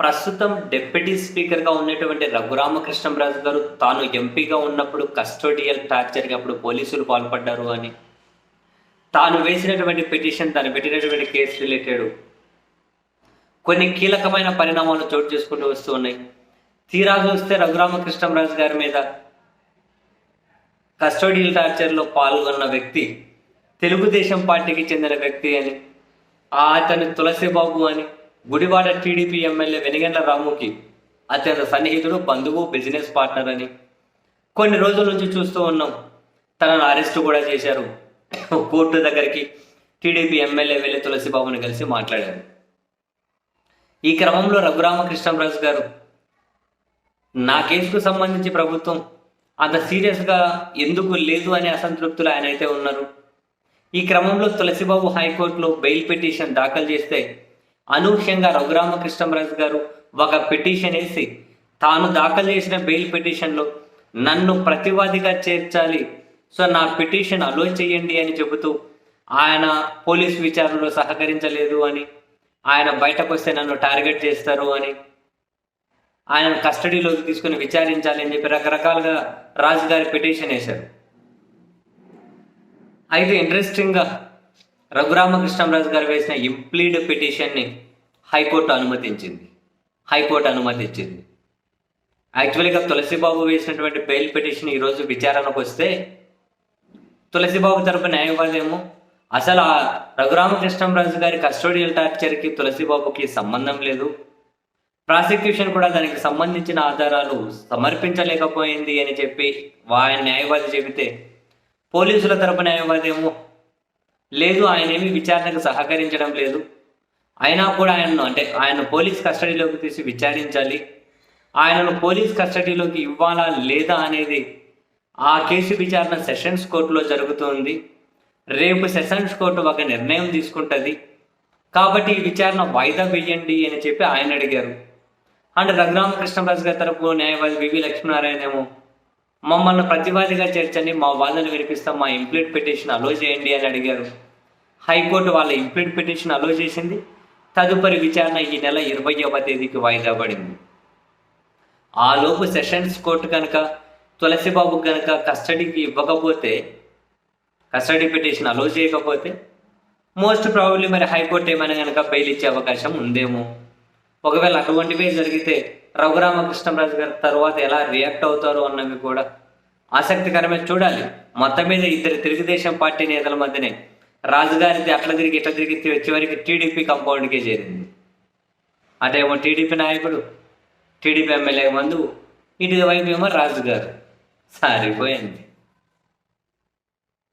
ప్రస్తుతం డిప్యూటీ స్పీకర్గా ఉన్నటువంటి రఘురామకృష్ణంరాజు గారు తాను ఎంపీగా ఉన్నప్పుడు కస్టోడియల్ టార్చర్కి అప్పుడు పోలీసులు పాల్పడ్డారు అని. తాను వేసినటువంటి పిటిషన్ తాను పెట్టినటువంటి కేసు రిలేటెడ్ కొన్ని కీలకమైన పరిణామాలు చోటు చేసుకుంటూ వస్తూ ఉన్నాయి. తీరా చూస్తే రఘురామకృష్ణంరాజు గారి మీద కస్టోడియల్ టార్చర్లో పాల్గొన్న వ్యక్తి తెలుగుదేశం పార్టీకి చెందిన వ్యక్తి అని ఆ తులసిబాబు అని గుడివాడ టీడీపీ ఎమ్మెల్యే వెనిగండ్ల రాముకి అత్యంత సన్నిహితుడు బంధువు బిజినెస్ పార్ట్నర్ అని. కొన్ని రోజుల నుంచి చూస్తూ ఉన్నాం. తనను అరెస్ట్ కూడా చేశారు. కోర్టు దగ్గరికి టీడీపీ ఎమ్మెల్యే వెళ్ళి తులసిబాబుని కలిసి మాట్లాడారు. ఈ క్రమంలో రఘురామకృష్ణరాజు గారు నా కేసుకు సంబంధించి ప్రభుత్వం అంత సీరియస్గా ఎందుకు లేదు అనే అసంతృప్తులు ఆయన అయితే ఉన్నారు. ఈ క్రమంలో తులసిబాబు హైకోర్టులో బెయిల్ పిటిషన్ దాఖలు చేస్తే అనూహ్యంగా రఘురామకృష్ణరాజు గారు ఒక పిటిషన్ వేసి తాను దాఖలు చేసిన బెయిల్ పిటిషన్లో నన్ను ప్రతివాదిగా చేర్చాలి. సో నా పిటిషన్ అలో చేయండి అని చెబుతూ ఆయన పోలీస్ విచారణలో సహకరించలేదు అని ఆయన బయటకు వస్తే నన్ను టార్గెట్ చేస్తారు అని ఆయన కస్టడీలోకి తీసుకుని విచారించాలి అని చెప్పి రకరకాలుగా రాజు గారి పిటిషన్ వేశారు. అయితే ఇంట్రెస్టింగ్గా రఘురామకృష్ణరాజు గారు వేసిన ఇంప్లీడ్ పిటిషన్ని హైకోర్టు అనుమతించింది. హైకోర్టు అనుమతించింది. యాక్చువల్గా తులసిబాబు వేసినటువంటి బెయిల్ పిటిషన్ ఈరోజు విచారణకు వస్తే తులసిబాబు తరపు న్యాయవాది ఏమో అసలు ఆ రఘురామకృష్ణరాజు గారి కస్టోడియల్ టార్చర్కి తులసిబాబుకి సంబంధం లేదు. ప్రాసిక్యూషన్ కూడా దానికి సంబంధించిన ఆధారాలు సమర్పించలేకపోయింది అని చెప్పి ఆయన న్యాయవాది చెబితే పోలీసుల తరపు న్యాయవాది ఏమో లేదు ఆయన ఏమి విచారణకు సహకరించడం లేదు. అయినా కూడా ఆయనను అంటే ఆయన పోలీస్ కస్టడీలోకి తీసి విచారించాలి. ఆయనను పోలీస్ కస్టడీలోకి ఇవ్వాలా లేదా అనేది ఆ కేసు విచారణ సెషన్స్ కోర్టులో జరుగుతుంది. రేపు సెషన్స్ కోర్టు ఒక నిర్ణయం తీసుకుంటుంది. కాబట్టి ఈ విచారణ వాయిదా వేయండి అని చెప్పి ఆయన అడిగారు. అండ్ రఘురామకృష్ణరాజు గారి తరపు న్యాయవాది వివి లక్ష్మీనారాయణ ఏమో మమ్మల్ని ప్రతివాదిగా చేర్చండి మా వాదనలు వినిపిస్తాం మా ఇంప్లీట్ పిటిషన్ అలో చేయండి అని అడిగారు. హైకోర్టు వాళ్ళ ఇంప్లీట్ పిటిషన్ అలో చేసింది. తదుపరి విచారణ ఈ నెల ఇరవైవ తేదీకి వాయిదా పడింది. ఆలోపు సెషన్స్ కోర్టు కనుక తులసిబాబు కనుక కస్టడీకి ఇవ్వకపోతే కస్టడీ పిటిషన్ అలో చేయకపోతే మోస్ట్ ప్రాబ్లీ మరి హైకోర్టు ఏమైనా కనుక బెయిల్ ఇచ్చే అవకాశం ఉందేమో? ఒకవేళ అటువంటివే జరిగితే రఘురామకృష్ణరాజు గారి తర్వాత ఎలా రియాక్ట్ అవుతారో అన్నవి కూడా ఆసక్తికరమే చూడాలి. మొత్తం మీద ఇద్దరు తెలుగుదేశం పార్టీ నేతల మధ్యనే రాజుగారిది అట్లా తిరిగి ఇట్లా తిరిగి వచ్చే చివరికి టీడీపీ కంపౌండ్కే చేరింది. అటేమో టీడీపీ నాయకుడు టీడీపీ ఎమ్మెల్యే మందు ఇటు వైపు ఏమో రాజుగారు. సారిపోయింది.